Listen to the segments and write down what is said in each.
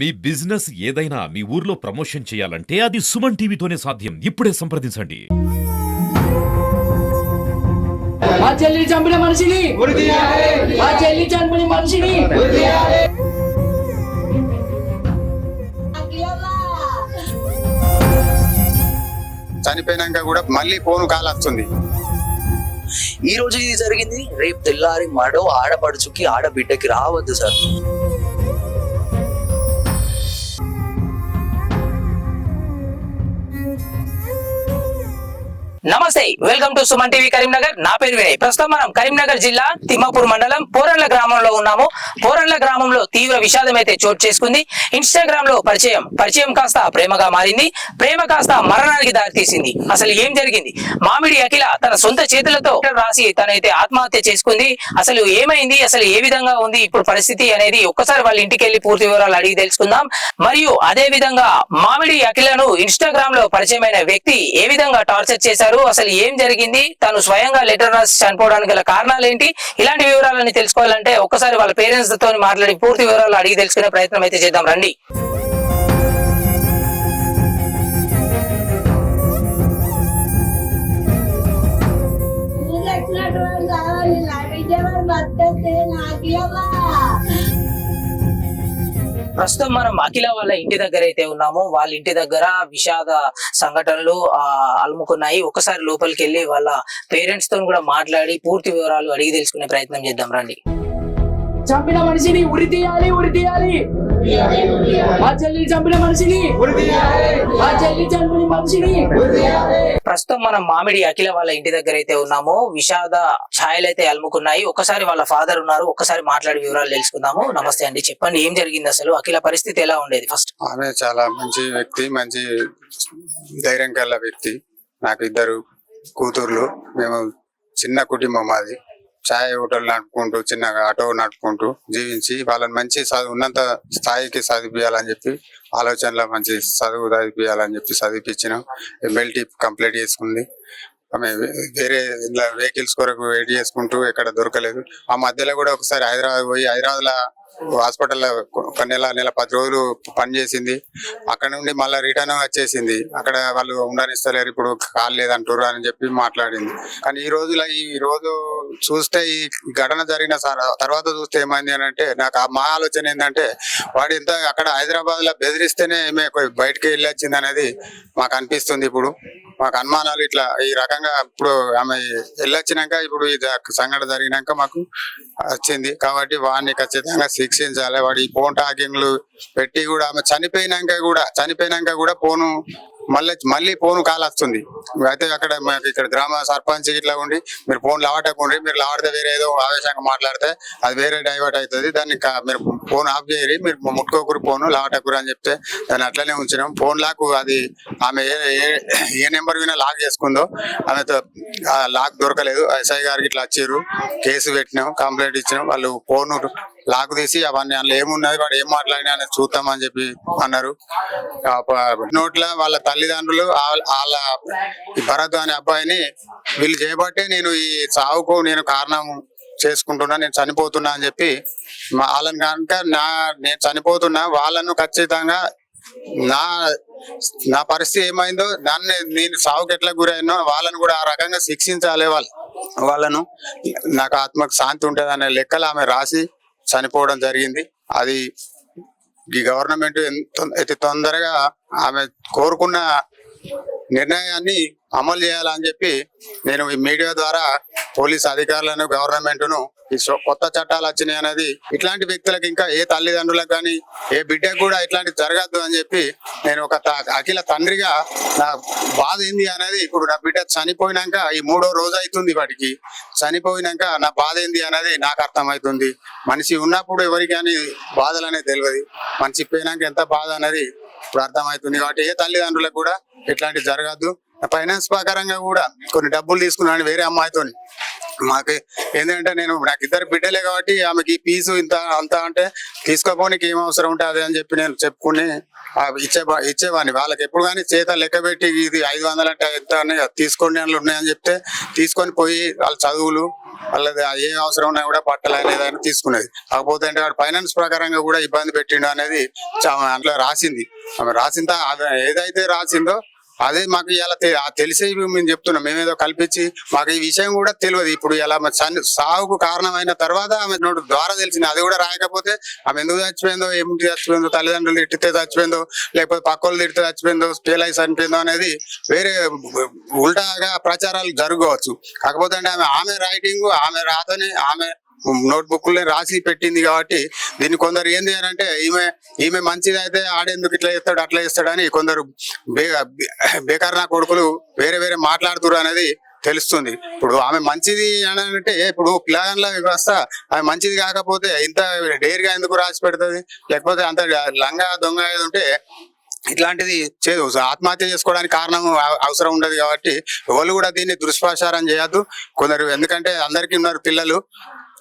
మీ business ఏదైనా మీ ఊర్లో promotion చేయాలంటే అది సుమన్ టీవీతోనే సాధ్యం. ఇప్పుడే సంప్రదించండి. మా చెల్లి చంపిన మనిషిని. మా చెల్లి చంపిన మనిషిని. చనిపోయినాక కూడా మళ్ళీ ఫోన్ కాల్ వస్తుంది. ఈ రోజు ఇది జరిగింది. రేపు తెల్లారి మడో ఆడపడుచుకి ఆడబిడ్డకి రావద్దు సార్. నమస్తే welcome to Suman TV Karimnagar. నా పేరు వినయ్. ప్రస్తుతం మనం కరీంనగర్ జిల్లా తిమ్మపూర్ మండలం పోరన్ల గ్రామంలో ఉన్నాము. పోరన్ల గ్రామంలో తీవ్ర విషాదం అయితే చోటు చేసుకుంది. ఇన్స్టాగ్రామ్లో పరిచయం పరిచయం కాస్త ప్రేమగా మారింది. ప్రేమ కాస్త మరణానికి దారితీసింది. అసలు ఏం జరిగింది? మామిడి అఖిల తన సొంత చేతులతో రాసి తనైతే ఆత్మహత్య చేసుకుంది. అసలు ఏమైంది? అసలు ఏ విధంగా ఉంది ఇప్పుడు పరిస్థితి అనేది ఒక్కసారి వాళ్ళ ఇంటికి వెళ్ళి పూర్తి వివరాలు అడిగి తెలుసుకుందాం. మరియు అదే విధంగా మామిడి అఖిలను ఇన్స్టాగ్రామ్లో పరిచయమైన వ్యక్తి ఏ విధంగా టార్చర్ చేశారు? అసలు ఏం జరిగింది? తను స్వయంగా లెటర్ రాసి చనిపోవడానికి గల కారణాలు ఏంటి ఇలాంటి వివరాలని తెలుసుకోవాలంటే ఒక్కసారి వాళ్ళ పేరెంట్స్తో మాట్లాడి పూర్తి వివరాలు అడిగి తెలుసుకునే ప్రయత్నం అయితే చేద్దాం. రండి. నాకు ప్రస్తుతం మనం అఖిల వాళ్ళ ఇంటి దగ్గర అయితే ఉన్నాము. వాళ్ళ ఇంటి దగ్గర విషాద సంఘటనలు ఆ అలుముకున్నాయి. ఒకసారి లోపలికి వెళ్ళి వాళ్ళ పేరెంట్స్తో కూడా మాట్లాడి పూర్తి వివరాలు అడిగి తెలుసుకునే ప్రయత్నం చేద్దాం రండి. చంపిన మనిషిని ఉరి తీయాలి ఉరి తీయాలి. మా చెల్లి చంపిన మనిషిని. మా చెల్లి చంపిన మనిషిని. ప్రస్తుతం మనం మామిడి అఖిల వాళ్ళ ఇంటి దగ్గర అయితే ఉన్నాము. విషాద ఛాయలు అయితే అలుముకున్నాయి. ఒకసారి వాళ్ళ ఫాదర్ ఉన్నారు. ఒకసారి మాట్లాడి వివరాలు తెలుసుకుందాము. నమస్తే అండి చెప్పండి ఏం జరిగింది అసలు? అఖిల పరిస్థితి ఎలా ఉండేది ఫస్ట్? ఆమె చాలా మంచి వ్యక్తి మంచి ధైర్యం గల వ్యక్తి. నాకు ఇద్దరు కూతుర్లు. మేము చిన్న కుటుంబం మాది. ఛాయ్ హోటల్ నడుపుకుంటూ చిన్నగా ఆటో నడుపుకుంటూ జీవించి వాళ్ళని మంచి చదువు ఉన్నంత స్థాయికి చదివించాలని చెప్పి ఆలోచనలో మంచి చదువు చదివించాలని చెప్పి చదివిపించినాం ఎమ్మెల్టీ కంప్లీట్ చేసుకుంది. ఆమె వేరే ఇలా వెహికల్స్ కొరకు వెయిట్ చేసుకుంటూ ఎక్కడ దొరకలేదు. ఆ మధ్యలో కూడా ఒకసారి హైదరాబాద్ పోయి హైదరాబాద్లో హాస్పిటల్లో ఒక నెల నెల పది రోజులు పనిచేసింది అక్కడ నుండి మళ్ళీ రిటర్న్ వచ్చేసింది. అక్కడ వాళ్ళు ఉండనిస్తలేరు ఇప్పుడు కాలు లేదంటారు అని చెప్పి మాట్లాడింది. కానీ ఈ రోజులో ఈ రోజు చూస్తే ఈ ఘటన జరిగిన సర- తర్వాత చూస్తే ఏమైంది అని అంటే నాకు మా ఆలోచన ఏంటంటే వాడు ఇంత అక్కడ హైదరాబాద్లో బెదిరిస్తేనే ఏమే బయటకి బయటికి అనేది మాకు అనిపిస్తుంది ఇప్పుడు. మాకు అనుమానాలు ఇట్లా ఈ రకంగా ఇప్పుడు ఆమె వెళ్ళొచ్చినాక ఇప్పుడు ఈ సంఘటన జరిగినాక మాకు వచ్చింది. కాబట్టి వాడిని ఖచ్చితంగా శిక్షించాలి. వాడి ఈ ఫోన్ టాకింగ్లు పెట్టి కూడా ఆమె చనిపోయినాక కూడా చనిపోయినాక కూడా ఫోను మళ్ళీ మళ్ళీ ఫోన్ కాల్ వస్తుంది. అయితే అక్కడ మాకు ఇక్కడ గ్రామ సర్పంచ్ ఇట్లా ఉండి మీరు ఫోన్ లావటకుండ్రి మీరు లావాడితే వేరే ఏదో ఆవేశంగా మాట్లాడితే అది వేరే డైవర్ట్ అవుతుంది దాన్ని మీరు ఫోన్ ఆఫ్ చేయరు మీరు ముట్టుకోకూరు ఫోన్ లావటకూరు అని చెప్తే దాన్ని అట్లనే ఉంచినాం. ఫోన్ లాక్ అది ఆమె ఏ ఏ- ఏ నెంబర్ వినా లాక్ చేసుకుందో ఆమెతో లాక్ దొరకలేదు. ఎస్ఐ గారికి ఇట్లా వచ్చారు. కేసు పెట్టినాం కంప్లైంట్ ఇచ్చినాం. వాళ్ళు ఫోన్ లాక్ తీసి అవన్నీ అందులో ఏమున్నది వాడు ఏం మాట్లాడినా అనేది చూద్దామని చెప్పి అన్నారు. నోట్లో నోట్ల వాళ్ళ తల్లిదండ్రులు వాళ్ళ భరత్ అనే అబ్బాయిని వీళ్ళు చేయబట్టే నేను ఈ సావుకు నేను కారణం చేసుకుంటున్నా నేను చనిపోతున్నా అని చెప్పి వాళ్ళని కనుక నా నేను చనిపోతున్నా వాళ్ళను ఖచ్చితంగా నా నా పరిస్థితి ఏమైందో దాన్ని నేను సావుకి ఎట్లా గురైనో వాళ్ళని కూడా ఆ రకంగా శిక్షించాలి వాళ్ళు. వాళ్ళను నాకు ఆత్మకు శాంతి ఉంటుంది అనే లెక్కలు ఆమె రాసి చనిపోవడం జరిగింది. అది ఈ గవర్నమెంట్ ఎంత అతి తొందరగా ఆమె కోరుకున్న నిర్ణయాన్ని అమలు చేయాలని చెప్పి నేను ఈ మీడియా ద్వారా పోలీస్ అధికారులను గవర్నమెంట్ను ఈ కొత్త చట్టాలు వచ్చినాయి అనేది ఇట్లాంటి వ్యక్తులకు ఇంకా ఏ తల్లిదండ్రులకు కానీ ఏ బిడ్డకు కూడా ఇట్లాంటి జరగద్దు అని చెప్పి నేను ఒక త- అఖిల తండ్రిగా నా బాధ ఏంది అనేది ఇప్పుడు నా బిడ్డ చనిపోయినాక ఈ మూడో రోజు అవుతుంది వాటికి చనిపోయినాక నా బాధ ఏంది అనేది నాకు అర్థమవుతుంది. మనిషి ఉన్నప్పుడు ఎవరికి కానీ బాధలు అనేది తెలియదు మనిషి పోయినాక ఎంత బాధ అనేది ఇప్పుడు అర్థమవుతుంది. కాబట్టి ఏ తల్లిదండ్రులకు కూడా ఇట్లాంటివి జరగద్దు ఫైనాన్స్ ప్రకారంగా కూడా కొన్ని డబ్బులు తీసుకున్నాను వేరే అమ్మాయితో మాకు ఏంటంటే నేను నాకు ఇద్దరు బిడ్డలే కాబట్టి ఆమెకి ఫీజు ఇంత అంత అంటే తీసుకోపోనికి ఏం అవసరం ఉంటుంది అని చెప్పి నేను చెప్పుకుని ఇచ్చే ఇచ్చేవాడిని. వాళ్ళకి ఎప్పుడు కానీ చేత లెక్క పెట్టి ఇది ఐదు వందలు అంటే ఎంత తీసుకోండి అని ఉన్నాయని చెప్తే తీసుకొని పోయి వాళ్ళ చదువులు వాళ్ళది ఏ అవసరం ఉన్నా కూడా బట్టలు అనేది అని తీసుకునేది. కాకపోతే అంటే వాడు ఫైనాన్స్ ప్రకారంగా కూడా ఇబ్బంది పెట్టిండు అనేది చా- అందులో రాసింది. ఆమె రాసిన ఏదైతే రాసిందో అదే మాకు ఇలా తెలిసే మేము చెప్తున్నాం. మేమేదో కల్పించి మాకు ఈ విషయం కూడా తెలియదు. ఇప్పుడు ఇలా చని సాగుకు కారణమైన తర్వాత ఆమె నోటి ద్వారా తెలిసింది. అది కూడా రాయకపోతే ఆమె ఎందుకు చచ్చిపోయిందో ఏమిటి చచ్చిపోయిందో తల్లిదండ్రులు తిట్టితే చచ్చిపోయిందో లేకపోతే పక్కోళ్ళు తిడితే చచ్చిపోయిందో పేలై చనిపోయిందో అనేది వేరే ఉల్టాగా ప్రచారాలు జరగవచ్చు కాకపోతే అంటే ఆమె ఆమె రైటింగ్ ఆమె రాతని ఆమె నోట్ బుక్లే రాసి పెట్టింది కాబట్టి దీన్ని కొందరు ఏంది అని అంటే ఈమె ఈమె మంచిది అయితే ఆడేందుకు ఇట్లా చేస్తాడు అట్లా చేస్తాడు అని కొందరు బే- బేకార్ నా కొడుకులు వేరే వేరే మాట్లాడుతురు అనేది తెలుస్తుంది. ఇప్పుడు ఆమె మంచిది అని అంటే ఇప్పుడు పిల్లగాన్ల వ్యవస్థ ఆమె మంచిది కాకపోతే ఇంత డేర్గా ఎందుకు రాసి పెడుతుంది? లేకపోతే అంత లంగా దొంగ ఏది ఉంటే ఇట్లాంటిది చేయదు. ఆత్మహత్య చేసుకోవడానికి కారణం అవసరం ఉండదు కాబట్టి ఎవరు కూడా దీన్ని దుష్ప్రచారం చేయొద్దు. కొందరు ఎందుకంటే అందరికీ ఉన్నారు పిల్లలు.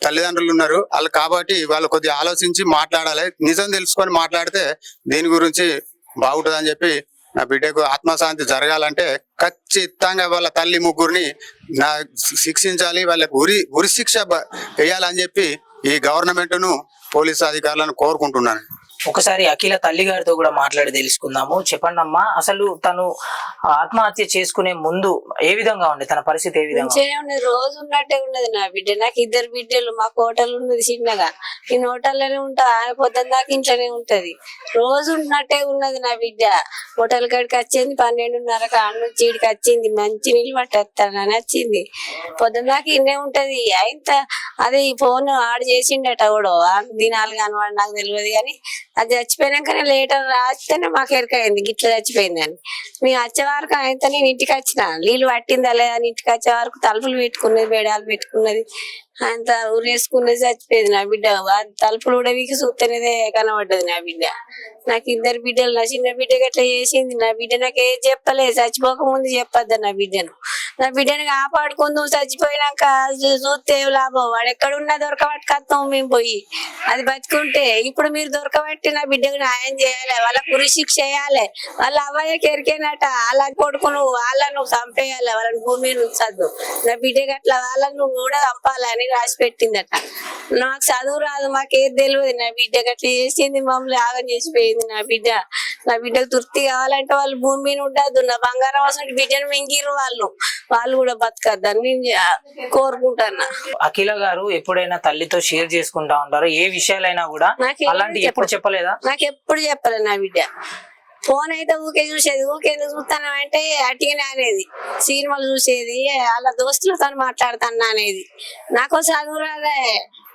తల్లిదండ్రులు ఉన్నారు. వాళ్ళు కాబట్టి వాళ్ళు కొద్దిగా ఆలోచించి మాట్లాడాలి. నిజం తెలుసుకొని మాట్లాడితే దీని గురించి బాగుంటుందని చెప్పి నా బిడ్డకు ఆత్మశాంతి జరగాలంటే ఖచ్చితంగా వాళ్ళ తల్లి ముగ్గురిని నా శిక్షించాలి. వాళ్ళకు ఉరి ఉరి శిక్ష బ- వేయాలని చెప్పి ఈ గవర్నమెంట్ను పోలీస్ అధికారులను కోరుకుంటున్నాను. ఒకసారి అఖిల తల్లి గారితో కూడా మాట్లాడి తెలుసుకుందాము. చెప్పండి అమ్మా అసలు తను ఆత్మహత్య చేసుకునే ముందు ఏ విధంగా ఉంది తన పరిస్థితి ఏ విధంగా ఉన్నది రోజు ఉన్నట్టే ఉన్నది నా బిడ్డ. నాకు ఇద్దరు బిడ్డలు మాకు హోటల్ ఉన్నది చిన్నగా. నేను హోటల్లోనే ఉంటా ఆయన పొద్దున్న దాకా ఇంట్లోనే ఉంటది. రోజు ఉన్నట్టే ఉన్నది నా బిడ్డ. హోటల్ కాడికి వచ్చింది పన్నెండున్నర కాడ నుంచి వచ్చింది. మంచి నీళ్ళు పట్టేస్తానని వచ్చింది పొద్దున్న దాకా ఇన్నే ఉంటది. అయింత అదే ఈ ఫోన్ ఆడు చేసిండట కూడా దినాలు కాని నాకు తెలియదు కానీ అది చచ్చిపోయినాకనే లేటర్ రాస్తేనే మాకు ఎరకైంది గిట్ల చచ్చిపోయిందని మేము వచ్చే వరకు ఆయనతో నేను ఇంటికి వచ్చిన. నీళ్ళు పట్టిందా లేదా ఇంటికి వచ్చే వరకు తలుపులు పెట్టుకున్నది బేడాలు పెట్టుకున్నది. అంత ఊరేసుకున్నది చచ్చిపోయింది నా బిడ్డ. తలుపులు కూడా వీకి చూస్తేనేదే కనబడ్డది నా బిడ్డ. నాకు ఇద్దరు బిడ్డలు నా చిన్న బిడ్డ గట్లా చేసింది. నా బిడ్డ నాకు ఏది చెప్పలేదు చచ్చిపోక ముందు నా బిడ్డను. నా బిడ్డను కాపాడుకుందాం చచ్చిపోయినాక చూస్తే లాభం. వాడు ఎక్కడున్నా దొరకబట్టుకొస్తాం మేము పోయి. అది బతుకుంటే ఇప్పుడు మీరు దొరకబట్టి నా బిడ్డకు న్యాయం చేయాలి. వాళ్ళకు ఉరి శిక్ష చేయాలి వాళ్ళ అవ్వయ్యకి కెరికేనట వాళ్ళ కొడుకును వాళ్ళను చంపేయాలి. వాళ్ళని భూమి ఉంచద్దు. నా బిడ్డ గట్లా వాళ్ళను కూడా చంపాలని రాసి పెట్టిందట. నాకు చదువు రాదు మాకేది తెలియదు నా బిడ్డకి అట్లా చేసింది మమ్మల్ని ఆగం చేసిపోయింది నా బిడ్డ. నా బిడ్డకు తృప్తి కావాలంటే వాళ్ళు భూమి మీద ఉండద్దు నా బంగారం అవసరం బిడ్డను మింగిరు వాళ్ళు. వాళ్ళు కూడా బతకద్దని నేను కోరుకుంటున్నా. అఖిల గారు ఎప్పుడైనా తల్లితో షేర్ చేసుకుంటా ఉంటారు? ఏ విషయాలైనా కూడా నాకేం అలాంటి ఎప్పుడు. చెప్పలేదా? నాకు ఎప్పుడు చెప్పలే నా బిడ్డ. ఫోన్ అయితే ఊకే చూసేది ఊకే ఎందుకు చూస్తాను అంటే అట్టిగానే అనేది సినిమాలు చూసేది వాళ్ళ దోస్తులతో మాట్లాడుతాను అనేది. నాకు చదువు రాదే.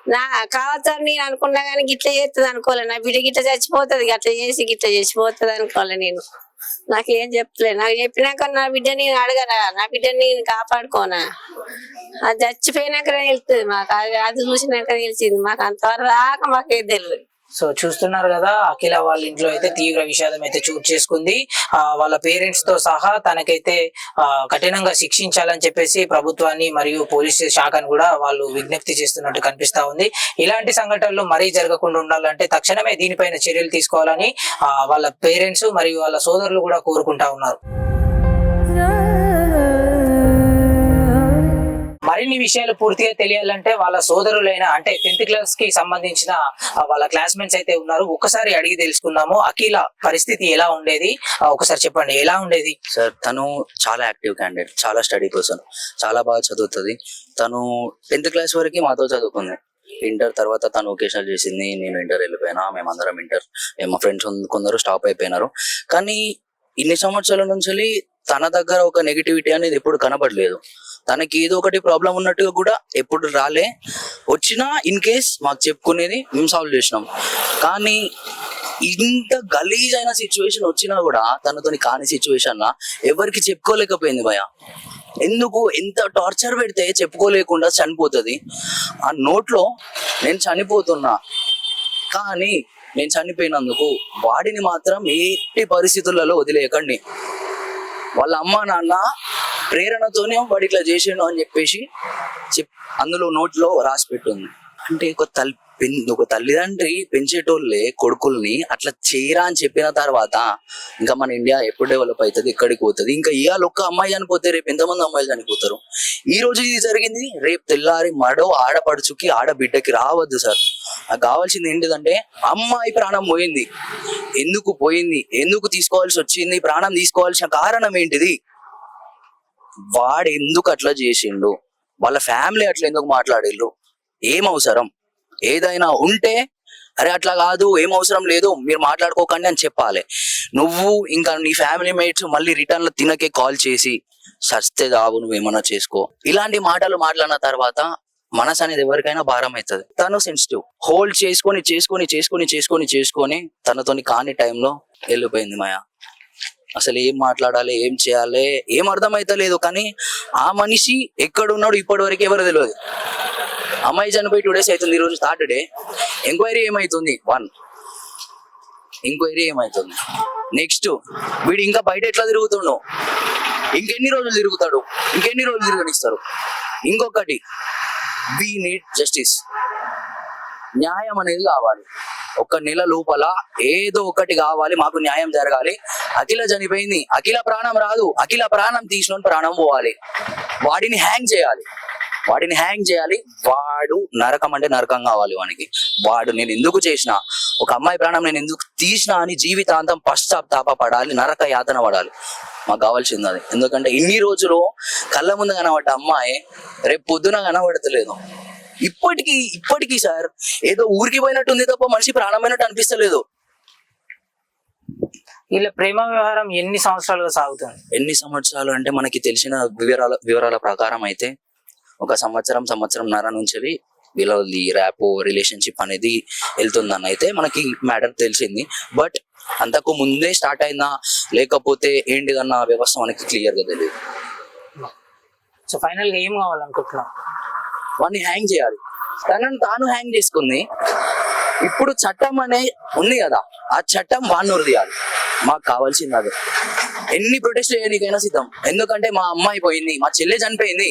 నా కావచ్చని నేను అనుకున్నా కానీ గిట్ల చేస్తుంది అనుకోలే. నా బిడ్డ గిట్ట చచ్చిపోతుంది అట్లా చేసి గిట్ట చచ్చిపోతుంది అనుకోలే నేను. నాకు ఏం చెప్తలే. నాకు చెప్పినాక నా బిడ్డ నేను అడగరా నా బిడ్డని నేను కాపాడుకోనా? అది చచ్చిపోయినాక తెలుస్తుంది మాకు. అది అది చూసినాక తెలిసింది. మాకు అంతవరకు రాక మాకేం తెలియదు సో చూస్తున్నారు కదా అఖిల వాళ్ళ ఇంట్లో అయితే తీవ్ర విషాదం అయితే చోటు చేసుకుంది. ఆ వాళ్ళ పేరెంట్స్తో సహా తనకైతే ఆ, కఠినంగా శిక్షించాలని చెప్పేసి ప్రభుత్వాన్ని మరియు పోలీస్ శాఖను కూడా వాళ్ళు విజ్ఞప్తి చేస్తున్నట్టు కనిపిస్తా ఉంది. ఇలాంటి సంఘటనలు మరీ జరగకుండా ఉండాలంటే తక్షణమే దీనిపైన చర్యలు తీసుకోవాలని ఆ, వాళ్ళ పేరెంట్స్ మరియు వాళ్ళ సోదరులు కూడా కోరుకుంటా ఉన్నారు. మరిన్ని విషయాలు పూర్తిగా తెలియాలంటే వాళ్ళ సోదరులైన అంటే టెన్త్ క్లాస్కి సంబంధించిన వాళ్ళ క్లాస్మేట్స్ అయితే ఉన్నారు. ఒక్కసారి అడిగి తెలుసుకుందాము. అఖిల పరిస్థితి ఎలా ఉండేది? ఒకసారి చెప్పండి. ఎలా ఉండేది? సార్ తను చాలా యాక్టివ్ క్యాండిడేట్. చాలా స్టడీ పర్సన్ చాలా బాగా చదువుతుంది. తను టెన్త్ క్లాస్ వరకు మాతో చదువుకుంది. ఇంటర్ తర్వాత తను ఒకేషనల్ చేసింది. నేను ఇంటర్ వెళ్ళిపోయినా. మేమందరం ఇంటర్ మా ఫ్రెండ్స్ కొందరు స్టాప్ అయిపోయినారు. కానీ ఇన్ని సంవత్సరాల నుంచి తన దగ్గర ఒక నెగిటివిటీ అనేది ఎప్పుడు కనబడలేదు. తనకి ఏదో ఒకటి ప్రాబ్లం ఉన్నట్టుగా కూడా ఎప్పుడు రాలే. వచ్చినా ఇన్ కేస్ మాకు చెప్పుకునేది మేము సాల్వ్ చేసినాం. కానీ ఇంత గలీజ్ అయిన సిచ్యువేషన్ వచ్చినా కూడా తనతోని కాని సిచ్యువేషన్ ఎవరికి చెప్పుకోలేకపోయింది భయ ఎందుకు? ఎంత టార్చర్ పెడితే చెప్పుకోలేకుండా చనిపోతుంది. ఆ నోట్లో నేను చనిపోతున్నా. కానీ నేను చనిపోయినందుకు వాడిని మాత్రం ఎట్టి పరిస్థితులలో వదిలేయకండి. వాళ్ళ అమ్మ నాన్న ప్రేరణతోనే వాడు ఇట్లా చేసిండు అని చెప్పేసి చెప్ అందులో నోట్లో రాసి పెట్టుంది. అంటే ఒక తల్లి ఒక తల్లిదండ్రి పెంచేటోళ్ళే కొడుకుల్ని అట్లా చేయరా అని చెప్పిన తర్వాత ఇంకా మన ఇండియా ఎప్పుడు డెవలప్ అవుతుంది ఎక్కడికి పోతుంది? ఇంకా ఇవాళ ఒక్క అమ్మాయి చనిపోతే రేపు ఎంతమంది అమ్మాయిలు చనిపోతారు? ఈ రోజు ఇది జరిగింది రేపు తెల్లారి మడో ఆడపడుచుకి ఆడబిడ్డకి రావద్దు సార్. నాకు కావాల్సింది ఏంటిదంటే అమ్మాయి ప్రాణం పోయింది. ఎందుకు పోయింది? ఎందుకు తీసుకోవాల్సి వచ్చింది? ప్రాణం తీసుకోవాల్సిన కారణం ఏంటిది? వాడు ఎందుకు అట్లా చేసిండు? వాళ్ళ ఫ్యామిలీ అట్లా ఎందుకు మాట్లాడిల్లు ఏం అవసరం? ఏదైనా ఉంటే అరే అట్లా కాదు ఏం అవసరం లేదు మీరు మాట్లాడుకోకండి అని చెప్పాలి. నువ్వు ఇంకా నీ ఫ్యామిలీ మేట్స్ మళ్ళీ రిటర్న్లో తినకే కాల్ చేసి సస్తే దావు నువ్వు ఏమైనా చేసుకో. ఇలాంటి మాటలు మాట్లాడిన తర్వాత మనసు అనేది ఎవరికైనా భారం అవుతుంది. తను సెన్సిటివ్ హోల్డ్ చేసుకొని చేసుకొని చేసుకొని చేసుకొని చేసుకొని తనతోని కాని టైంలో వెళ్ళిపోయింది మాయ. అసలు ఏం మాట్లాడాలి ఏం చేయాలి ఏం అర్థమైతలేదు కానీ ఆ మనిషి ఎక్కడున్నాడు ఇప్పటి వరకు ఎవరు తెలియదు అమ్మాయి చనిపోయి టూ డేస్ అవుతుంది ఈరోజు డే ఎంక్వైరీ ఏమైతుంది? వన్ ఎంక్వైరీ ఏమైతుంది? నెక్స్ట్ వీడు ఇంకా బయట ఎట్లా తిరుగుతుండో? ఇంకెన్ని రోజులు తిరుగుతాడు? ఇంకెన్ని రోజులు తిరగనిస్తారు? ఇంకొకటి. వి నీడ్ జస్టిస్ న్యాయం అనేది కావాలి. ఒక నెల లోపల ఏదో ఒకటి కావాలి మాకు న్యాయం జరగాలి. అఖిల చనిపోయింది. అఖిల ప్రాణం రాదు. అఖిల ప్రాణం తీసిన ప్రాణం పోవాలి. వాడిని హ్యాంగ్ చేయాలి. వాడిని హ్యాంగ్ చేయాలి. వాడు నరకం అంటే నరకం కావాలి వానికి. వాడు నేను ఎందుకు చేసిన ఒక అమ్మాయి ప్రాణం నేను ఎందుకు తీసిన అని జీవితాంతం పశ్చాత్తాప పడాలి నరక యాతన పడాలి. మాకు కావాల్సింది అది. ఎందుకంటే ఇన్ని రోజులు కళ్ళ ముందు కనబడ్డ అమ్మాయి రేపు పొద్దున కనబడతలేదు. ఇప్పటికీ ఇప్పటికీ సార్ ఏదో ఊరికి పోయినట్టుంది తప్ప మనిషి ప్రాణమైనట్టు అనిపిస్తలేదు. వీళ్ళ ప్రేమ వ్యవహారం ఎన్ని సంవత్సరాలుగా సాగుతుంది? ఎన్ని సంవత్సరాలు అంటే మనకి తెలిసిన వివరాల వివరాల ప్రకారం అయితే ఒక సంవత్సరం సంవత్సరం నర నుంచి వీళ్ళది ర్యాపో రిలేషన్షిప్ అనేది వెళ్తుందని అయితే మనకి మ్యాటర్ తెలిసింది. బట్ అంతకు ముందే స్టార్ట్ అయిందా? లేకపోతే ఏంటిదన్న వ్యవస్థ మనకి క్లియర్గా తెలియదు సో ఫైనల్గా ఏం కావాలనుకుంటున్నాం వాడిని హ్యాంగ్ చేయాలి. తనని తాను హ్యాంగ్ చేసుకుంది. ఇప్పుడు చట్టం అనే ఉంది కదా ఆ చట్టం వాడిని తీయాలి మాకు కావాల్సింది అదే. ఎన్ని ప్రొటెస్ట్ చేయడానికైనా సిద్ధం. ఎందుకంటే మా అమ్మాయి పోయింది మా చెల్లె చనిపోయింది.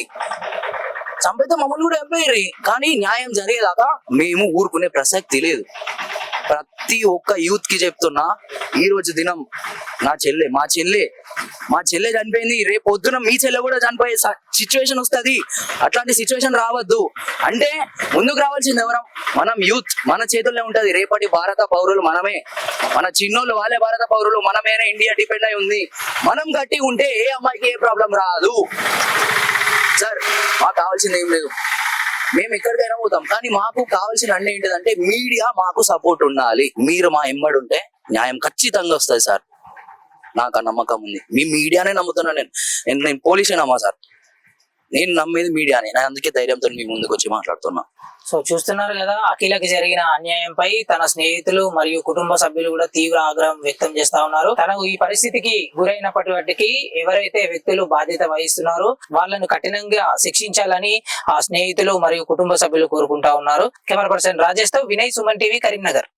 చంపితే మమ్మల్ని కూడా చంపేయరు కానీ న్యాయం జరిగేదాకా మేము ఊరుకునే ప్రసక్తి లేదు. ప్రతి ఒక్క యూత్కి చెప్తున్నా ఈ రోజు దినం నా చెల్లె మా చెల్లె మా చెల్లె చనిపోయింది రేపు పొద్దున మీ చెల్లె కూడా చనిపోయే సిచ్యువేషన్ వస్తది. అట్లాంటి సిచ్యువేషన్ రావద్దు. అంటే ముందుకు రావాల్సింది ఎవరం? మనం యూత్. మన చేతుల్లో ఉంటది. రేపటి భారత పౌరులు మనమే. మన చిన్నోళ్ళు వాళ్ళే భారత పౌరులు మనమేనే ఇండియా డిపెండ్ అయి ఉంది. మనం గట్టి ఉంటే ఏ అమ్మాయికి ఏ ప్రాబ్లం రాదు. సార్ మాకు కావాల్సింది ఏం లేదు. మేము ఎక్కడికైనా పోతాం కానీ మాకు కావాల్సిన అన్ని ఏంటిదంటే మీడియా మాకు సపోర్ట్ ఉండాలి. మీరు మా ఎంబడి ఉంటే న్యాయం ఖచ్చితంగా వస్తుంది సార్. నాకు ఆ నమ్మకం ఉంది. మీ మీడియానే నమ్ముతున్నా నేను. నేను నేను పోలీసే నమ్మా సార్. నేను నమ్మేది మీడియానే నేను అందుకే ధైర్యంతో మీ ముందుకు వచ్చి మాట్లాడుతున్నా. సో చూస్తున్నారు కదా అఖిలకి జరిగిన అన్యాయంపై తన స్నేహితులు మరియు కుటుంబ సభ్యులు కూడా తీవ్ర ఆగ్రహం వ్యక్తం చేస్తా ఉన్నారు. తనకు ఈ పరిస్థితికి గురైనప్పటికి ఎవరైతే వ్యక్తులు బాధ్యత వహిస్తున్నారో వాళ్ళను కఠినంగా శిక్షించాలని ఆ స్నేహితులు మరియు కుటుంబ సభ్యులు కోరుకుంటా ఉన్నారు. కెమెరా పర్సన్ రాజేష్తో వినయ్ సుమన్ టీవీ కరీంనగర్.